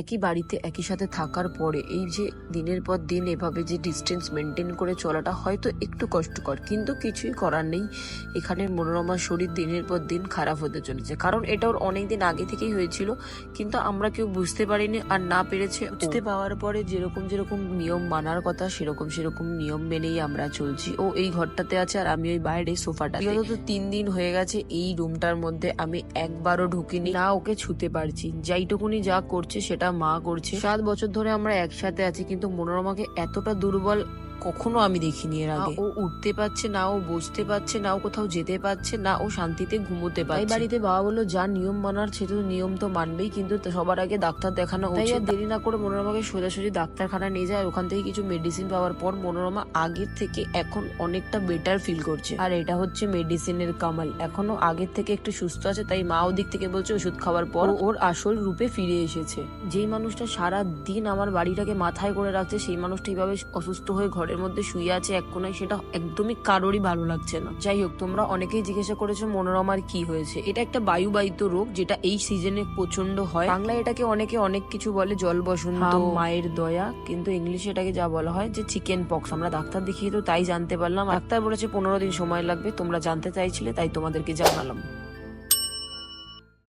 একই বাড়িতে একই সাথে থাকার পরে এই যে দিনের পর দিন এভাবে যে ডিস্টেন্স মেনটেন করে চলাটা হয়তো একটু কষ্টকর, কিন্তু কিছুই করার নেই। এখানে মনোরমার শরীর দিনের পর দিন খারাপ হতে চলেছে। কারণ এটা ওর অনেক দিন আগে থেকেই হয়েছিল, কিন্তু আমরা কেউ বুঝতে পারিনি আর না পেরেছে বুঝতে পাওয়ার পরে যেরকম যেরকম নিয়ম মানার কথা, সেরকম সেরকম নিয়ম মেনেই আমরা চলছি। ও এই ঘরটাতে আছে আর আমি ওই বাইরে সোফাটা বিগত তিন দিন হয়ে গেছে এই রুমটার মধ্যে আমি একবারও ঢুকিনি। না ওকে ছুতে পারছি। যাইটুকুনি যা করছে সেটা মা করছে। সাত বছর ধরে আমরা একসাথে আছি কিন্তু মনোরমাকে এতটা দুর্বল কখনো আমি দেখিনি এর আগে। ও উঠতে পারছে না ও বসতে পারছে না ও কোথাও যেতে পারছে না ও শান্তিতে ঘুমোতে পারছে। তাই বাড়িতে বাবা বলল যা নিয়ম মানার সে তো নিয়ম তো মানবেই কিন্তু সবার আগে ডাক্তার দেখানো তাই আর দেরি না করে মনোরমাকে সোজাসুজি ডাক্তারখানা নিয়ে যায় ওখান থেকে কিছু মেডিসিন পাওয়ার পর মনোরমা আগের থেকে এখন অনেকটা বেটার ফিল করছে। আর এটা হচ্ছে মেডিসিনের কামাল। এখনও আগের থেকে একটু সুস্থ আছে তাই মা ওদিক থেকে বলছে ওষুধ খাওয়ার পর ওর আসল রূপে ফিরে এসেছে। যেই মানুষটা সারা দিন আমার বাড়িটাকে মাথায় করে রাখছে সেই মানুষটা এইভাবে অসুস্থ হয়ে ঘরের মধ্যে শুয়ে আছে এক কোনায় সেটা একদমই কারোরই ভালো লাগছে না। যাই হোক, তোমরা অনেকেই জিজ্ঞাসা করেছ মনোরমার কি হয়েছে। এটা একটা বায়ুবাহিত রোগ, যেটা এই সিজনে প্রচণ্ড হয়। বাংলায় এটাকে অনেকে অনেক কিছু বলে জল বসন্ত। মায়ের দয়া, কিন্তু ইংলিশে এটাকে যা বলা হয় যে চিকেন পক্স। আমরা ডাক্তার দেখিয়ে তো তাই জানতে পারলাম। ডাক্তার বলেছে পনেরো দিন সময় লাগবে, তোমরা জানতে চাইছিলে, তাই তোমাদেরকে জানালাম।